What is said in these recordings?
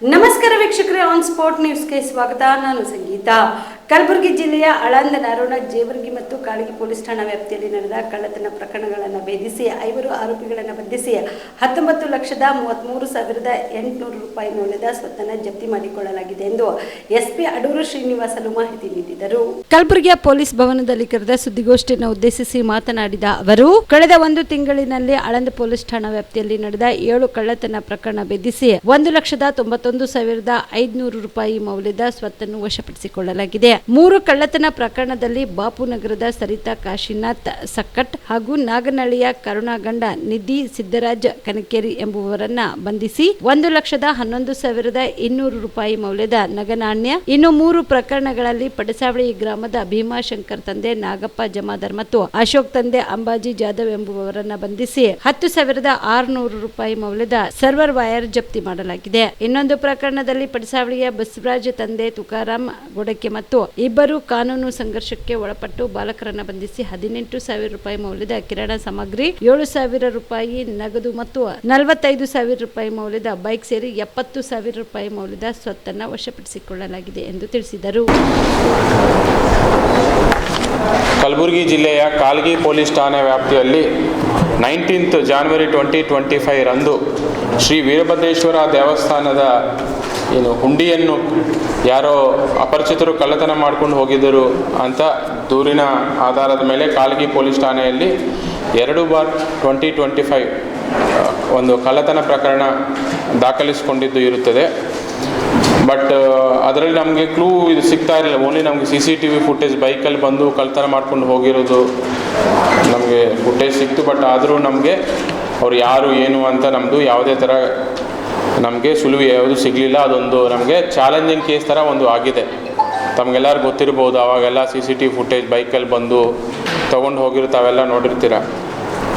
ನಮಸ್ಕಾರ ವೀಕ್ಷಕರೇ on spot ನ್ಯೂಸ್ಗೆ ಸ್ವಾಗತ ನಾನು ಸಂಗೀತ ಕಲಬುರಗಿ ಜಿಲ್ಲೆಯ ಅಳಂದ ನಾರೋಣ ಜೇವರ್ಗಿ ಮತ್ತು ಕಾಳಗಿ ಪೊಲೀಸ್ ಠಾಣಾ ವ್ಯಾಪ್ತಿಯಲ್ಲಿ ನಡೆದ ಕಳ್ಳತನ ಪ್ರಕರಣಗಳನ್ನು ಭೇದಿಸಿ ಐವರು ಆರೋಪಿಗಳನ್ನು ಬಂಧಿಸಿ ಹತ್ತೊಂಬತ್ತು ಲಕ್ಷದ ಮೂವತ್ತ್ಮೂರು ಸಾವಿರದ ಎಂಟುನೂರು ರೂಪಾಯಿ ಮೌಲ್ಯದ ಸ್ವತ್ತನ್ನು ಜಪ್ತಿ ಮಾಡಿಕೊಳ್ಳಲಾಗಿದೆ ಎಂದು ಎಸ್ಪಿ ಅಡೂರು ಶ್ರೀನಿವಾಸಲು ಮಾಹಿತಿ ನೀಡಿದರು. ಕಲಬುರಗಿಯ ಪೊಲೀಸ್ ಭವನದಲ್ಲಿ ಕರೆದ ಸುದ್ದಿಗೋಷ್ಠಿಯನ್ನು ಉದ್ದೇಶಿಸಿ ಮಾತನಾಡಿದ ಅವರು, ಕಳೆದ ಒಂದು ತಿಂಗಳಿನಲ್ಲಿ ಅಳಂದ ಪೊಲೀಸ್ ಠಾಣಾ ವ್ಯಾಪ್ತಿಯಲ್ಲಿ ನಡೆದ ಏಳು ಕಳ್ಳತನ ಪ್ರಕರಣ ಭೇದಿಸಿ ಒಂದು ಲಕ್ಷದ ತೊಂಬತ್ತೊಂದು ಸಾವಿರದ ಐದುನೂರು ರೂಪಾಯಿ ಮೌಲ್ಯದ ಸ್ವತ್ತನ್ನು ವಶಪಡಿಸಿಕೊಳ್ಳಲಾಗಿದೆ. ಮೂರು ಕಳ್ಳತನ ಪ್ರಕರಣದಲ್ಲಿ ಬಾಪುನಗರದ ಸರಿತಾ ಕಾಶಿನಾಥ್ ಸಕ್ಕಟ್ ಹಾಗೂ ನಾಗನಹಳ್ಳಿಯ ಕರುಣಾಗಂಡ ನಿಧಿ ಸಿದ್ದರಾಜ್ ಕನಕೇರಿ ಎಂಬುವರನ್ನ ಬಂಧಿಸಿ ಒಂದು ಲಕ್ಷದ ಹನ್ನೊಂದು ಸಾವಿರದ ಇನ್ನೂರು ರೂಪಾಯಿ ಮೌಲ್ಯದ ನಗನಾಣ್ಯ, ಇನ್ನು ಮೂರು ಪ್ರಕರಣಗಳಲ್ಲಿ ಪಡಸಾವಳಿ ಗ್ರಾಮದ ಭೀಮಾಶಂಕರ್ ತಂದೆ ನಾಗಪ್ಪ ಜಮಾದರ್ ಮತ್ತು ಅಶೋಕ್ ತಂದೆ ಅಂಬಾಜಿ ಜಾಧವ್ ಎಂಬುವರನ್ನ ಬಂಧಿಸಿ ಹತ್ತು ಸಾವಿರದ ಆರುನೂರು ರೂಪಾಯಿ ಮೌಲ್ಯದ ಸರ್ವರ್ ವೈರ್ ಜಪ್ತಿ ಮಾಡಲಾಗಿದೆ. ಇನ್ನೊಂದು ಪ್ರಕರಣದಲ್ಲಿ ಪಡಸಾವಳಿಯ ಬಸವರಾಜ್ ತಂದೆ ತುಕಾರಾಮ್ ಗೊಡಕೆ ಮತ್ತು ಇಬ್ಬರು ಕಾನೂನು ಸಂಘರ್ಷಕ್ಕೆ ಒಳಪಟ್ಟು ಬಾಲಕರನ್ನು ಬಂಧಿಸಿ ಹದಿನೆಂಟು ಸಾವಿರ ರೂಪಾಯಿ ಮೌಲ್ಯದ ಕಿರಣ ಸಾಮಗ್ರಿ, ಏಳು ಸಾವಿರ ರೂಪಾಯಿ ನಗದು ಮತ್ತು ನಲವತ್ತೈದು ಸಾವಿರ ರೂಪಾಯಿ ಮೌಲ್ಯದ ಬೈಕ್ ಸೇರಿ ಎಪ್ಪತ್ತು ಸಾವಿರ ರೂಪಾಯಿ ಮೌಲ್ಯದ ಸ್ವತ್ತನ್ನು ವಶಪಡಿಸಿಕೊಳ್ಳಲಾಗಿದೆ ಎಂದು ತಿಳಿಸಿದರು. ಕಲಬುರಗಿ ಜಿಲ್ಲೆಯ ಕಾಲ್ಗಿ ಪೊಲೀಸ್ ಠಾಣೆ ವ್ಯಾಪ್ತಿಯಲ್ಲಿ nineteenth January twenty twenty five ರಂದು ಶ್ರೀ ವೀರಭದ್ರೇಶ್ವರ ದೇವಸ್ಥಾನದ ಏನು ಹುಂಡಿಯನ್ನು ಯಾರೋ ಅಪರಿಚಿತರು ಕಳ್ಳತನ ಮಾಡ್ಕೊಂಡು ಹೋಗಿದ್ದರು ಅಂತ ದೂರಿನ ಆಧಾರದ ಮೇಲೆ ಕಾಲ್ಗಿ ಪೊಲೀಸ್ ಠಾಣೆಯಲ್ಲಿ ಎರಡು ಬಾರ್ ಟ್ವೆಂಟಿ ಟ್ವೆಂಟಿ ಫೈವ್ ಒಂದು ಕಳ್ಳತನ ಪ್ರಕರಣ ದಾಖಲಿಸಿಕೊಂಡಿದ್ದು ಇರುತ್ತದೆ. ಬಟ್ ಅದರಲ್ಲಿ ನಮಗೆ ಕ್ಲೂ ಇದು ಸಿಗ್ತಾ ಇರಲಿಲ್ಲ. ಓನ್ಲಿ ನಮಗೆ C C T V footage ಬೈಕಲ್ಲಿ ಬಂದು ಕಳ್ತನ ಮಾಡ್ಕೊಂಡು ಹೋಗಿರೋದು ನಮಗೆ ಫುಟೇಜ್ ಸಿಕ್ತು. ಬಟ್ ಆದರೂ ನಮಗೆ ಅವ್ರು ಯಾರು ಏನು ಅಂತ ನಮ್ಮದು ಯಾವುದೇ ಥರ ನಮಗೆ ಸುಳಿವು ಯಾವುದು ಸಿಗಲಿಲ್ಲ, ಅದೊಂದು ನಮಗೆ ಚಾಲೆಂಜಿಂಗ್ ಕೇಸ್ ಥರ ಒಂದು ಆಗಿದೆ. ತಮಗೆಲ್ಲರೂ ಗೊತ್ತಿರ್ಬೋದು, ಅವಾಗೆಲ್ಲ ಸಿ ಸಿ ಟಿ ಫುಟೇಜ್ ಬೈಕಲ್ಲಿ ಬಂದು ತೊಗೊಂಡು ಹೋಗಿರೋ ತಾವೆಲ್ಲ ನೋಡಿರ್ತೀರ?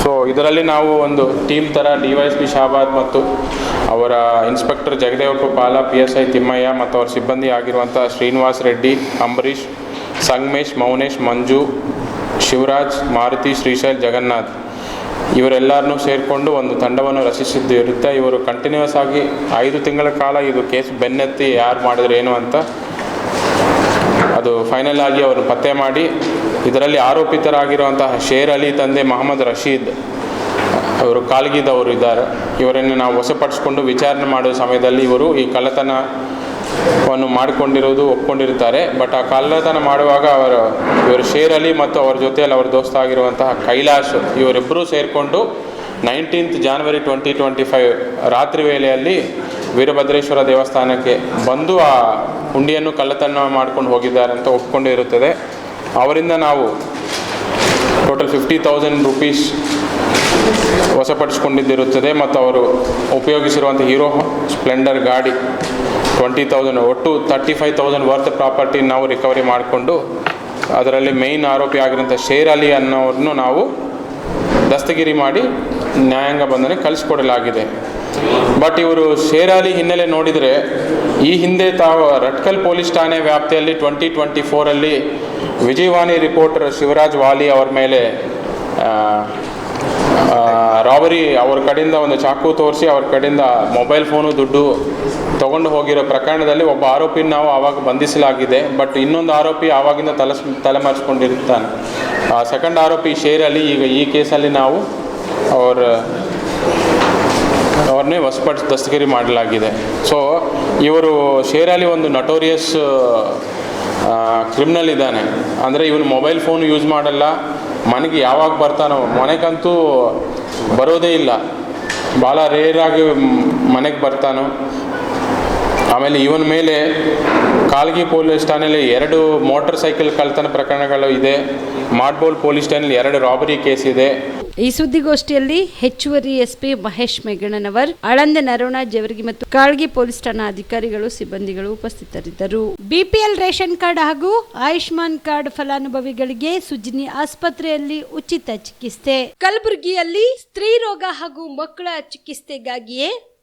ಸೊ ಇದರಲ್ಲಿ ನಾವು ಒಂದು ಟೀಮ್ ಥರ D Y S P Shahabad ಮತ್ತು ಅವರ ಇನ್ಸ್ಪೆಕ್ಟರ್ ಜಗದೇವಪ್ಪ ಪಾಲ ಪಿ ಎಸ್ ಐ ತಿಮ್ಮಯ್ಯ ಮತ್ತು ಅವರ ಸಿಬ್ಬಂದಿ ಆಗಿರುವಂಥ ಶ್ರೀನಿವಾಸ್ ರೆಡ್ಡಿ, ಅಂಬರೀಷ್, ಸಂಗಮೇಶ್, ಮೌನೇಶ್, ಮಂಜು, ಶಿವರಾಜ್, ಮಾರುತಿ, ಶ್ರೀಶೈಲ್, ಜಗನ್ನಾಥ್. ಇವರೆಲ್ಲರನ್ನೂ ಸೇರಿಕೊಂಡು ಒಂದು ತಂಡವನ್ನು ರಚಿಸಿದ್ದು ಇರುತ್ತೆ. ಇವರು ಕಂಟಿನ್ಯೂಸ್ ಆಗಿ ಐದು ತಿಂಗಳ ಕಾಲ ಇದು ಕೇಸ್ ಬೆನ್ನೆತ್ತಿ ಯಾರು ಮಾಡಿದ್ರು ಏನು ಅಂತ ಅದು ಫೈನಲ್ ಆಗಿ ಅವರು ಪತ್ತೆ ಮಾಡಿ, ಇದರಲ್ಲಿ ಆರೋಪಿತರಾಗಿರುವಂತಹ ಶೇರ್ ಅಲಿ ತಂದೆ ಮೊಹಮ್ಮದ್ ರಶೀದ್ ಅವರು ಕಾಲ್ಗಿದವರು ಇದ್ದಾರೆ ಇವರನ್ನು ನಾವು ವಶಪಡಿಸಿಕೊಂಡು ವಿಚಾರಣೆ ಮಾಡುವ ಸಮಯದಲ್ಲಿ ಇವರು ಈ ಕಳ್ಳತನವನ್ನು ಮಾಡಿಕೊಂಡಿರೋದು ಒಪ್ಕೊಂಡಿರ್ತಾರೆ ಬಟ್ ಆ ಕಳ್ಳತನ ಮಾಡುವಾಗ ಅವರು, ಇವರು ಶೇರ್ ಅಲಿ ಮತ್ತು ಅವರ ಜೊತೆಯಲ್ಲಿ ಅವರ ದೋಸ್ತ ಆಗಿರುವಂತಹ ಕೈಲಾಶ್ ಇವರಿಬ್ಬರೂ ಸೇರಿಕೊಂಡು nineteenth January twenty twenty five ರಾತ್ರಿ ವೇಳೆಯಲ್ಲಿ ವೀರಭದ್ರೇಶ್ವರ ದೇವಸ್ಥಾನಕ್ಕೆ ಬಂದು ಆ ಹುಂಡಿಯನ್ನು ಕಳ್ಳತನ ಮಾಡ್ಕೊಂಡು ಹೋಗಿದ್ದಾರೆ ಅಂತ ಒಪ್ಕೊಂಡಿರುತ್ತದೆ. ಅವರಿಂದ ನಾವು ಟೋಟಲ್ ಫಿಫ್ಟಿ ತೌಸಂಡ್ ರುಪೀಸ್ ವಶಪಡಿಸ್ಕೊಂಡಿದ್ದಿರುತ್ತದೆ ಮತ್ತು ಅವರು ಉಪಯೋಗಿಸಿರುವಂಥ ಹೀರೋ ಸ್ಪ್ಲೆಂಡರ್ ಗಾಡಿ ಟ್ವೆಂಟಿ ತೌಸಂಡ್ ಒಟ್ಟು thirty five thousand worth property ನಾವು ರಿಕವರಿ ಮಾಡಿಕೊಂಡು, ಅದರಲ್ಲಿ ಮೇಯ್ನ್ ಆರೋಪಿ ಆಗಿರುವಂಥ ಶೇರ್ ಅಲಿ ಅನ್ನೋರನ್ನು ನಾವು ದಸ್ತಗಿರಿ ಮಾಡಿ ನ್ಯಾಯಾಂಗ ಬಂಧನೆ ಕಳಿಸ್ಕೊಡಲಾಗಿದೆ. ಬಟ್ ಇವರು ಶೇರ್ ಅಲಿ ಹಿನ್ನೆಲೆ ನೋಡಿದರೆ, ಈ ಹಿಂದೆ ತಾವು ರಟ್ಕಲ್ ಪೊಲೀಸ್ ಠಾಣೆ ವ್ಯಾಪ್ತಿಯಲ್ಲಿ ಟ್ವೆಂಟಿ ಟ್ವೆಂಟಿ ಫೋರಲ್ಲಿ ವಿಜಯವಾಣಿ ರಿಪೋರ್ಟರ್ ಶಿವರಾಜ್ ವಾಲಿ ಅವರ ಮೇಲೆ ರಾಬರಿ ಅವ್ರ ಕಡೆಯಿಂದ ಒಂದು ಚಾಕು ತೋರಿಸಿ ಅವ್ರ ಕಡೆಯಿಂದ ಮೊಬೈಲ್ ಫೋನು ದುಡ್ಡು ತಗೊಂಡು ಹೋಗಿರೋ ಪ್ರಕರಣದಲ್ಲಿ ಒಬ್ಬ ಆರೋಪಿನ ನಾವು ಆವಾಗ ಬಂಧಿಸಲಾಗಿದೆ. ಬಟ್ ಇನ್ನೊಂದು ಆರೋಪಿ ಆವಾಗಿಂದ ತಲೆ ತಲೆಮರೆಸ್ಕೊಂಡಿರ್ತಾನೆ. ಸೆಕೆಂಡ್ ಆರೋಪಿ ಶೇರ್ ಅಲಿ ಈಗ ಈ ಕೇಸಲ್ಲಿ ನಾವು ಅವ್ರ, ಅವ್ರನ್ನೇ ವಶಪಡಿಸಿ ದಸ್ತಗಿರಿ ಮಾಡಲಾಗಿದೆ. ಸೊ ಇವರು ಶೇರ್ ಅಲಿ ಒಂದು ನಟೋರಿಯಸ್ ಕ್ರಿಮಿನಲ್ ಇದ್ದಾನೆ. ಅಂದರೆ ಇವನು ಮೊಬೈಲ್ ಫೋನ್ ಯೂಸ್ ಮಾಡಲ್ಲ. ಮನೆಗೆ ಯಾವಾಗ ಬರ್ತಾನೋ ಮನೆಗಂತೂ ಬರೋದೇ ಇಲ್ಲ. ಭಾಳ ರೇರಾಗಿ ಮನೆಗೆ ಬರ್ತಾನೋ ಆಮೇಲೆ ಇವನ ಮೇಲೆ ಕಾಲ್ಗಿ ಪೊಲೀಸ್ ಠಾಣೆಯಲ್ಲಿ ಎರಡು ಮೋಟರ್ ಸೈಕಲ್ ಕಳ್ತನ ಪ್ರಕರಣಗಳು ಇದೆ. ಮಾಡ್ಬೋಲ್ ಪೊಲೀಸ್ ಠಾಣೆಯಲ್ಲಿ ಎರಡು ರಾಬರಿ ಕೇಸ್ ಇದೆ. ಈ ಸುದ್ದಿಗೋಷ್ಠಿಯಲ್ಲಿ ಹೆಚ್ಚುವರಿ ಎಸ್ಪಿ ಮಹೇಶ್ ಮೆಗಣ್ಣನವರ್ ಆಳಂದ ನರೋಣ ಜವರ್ಗಿ ಮತ್ತು ಕಾಳ್ಗಿ ಪೊಲೀಸ್ ಠಾಣಾ ಅಧಿಕಾರಿಗಳು, ಸಿಬ್ಬಂದಿಗಳು ಉಪಸ್ಥಿತರಿದ್ದರು. ಬಿಪಿಎಲ್ ರೇಷನ್ ಕಾರ್ಡ್ ಹಾಗೂ ಆಯುಷ್ಮಾನ್ ಕಾರ್ಡ್ ಫಲಾನುಭವಿಗಳಿಗೆ ಸುಜಿನಿ ಆಸ್ಪತ್ರೆಯಲ್ಲಿ ಉಚಿತ ಚಿಕಿತ್ಸೆ. ಕಲಬುರಗಿಯಲ್ಲಿ ಸ್ತ್ರೀ ರೋಗ ಹಾಗೂ ಮಕ್ಕಳ ಚಿಕಿತ್ಸೆಗಾಗಿಯೇ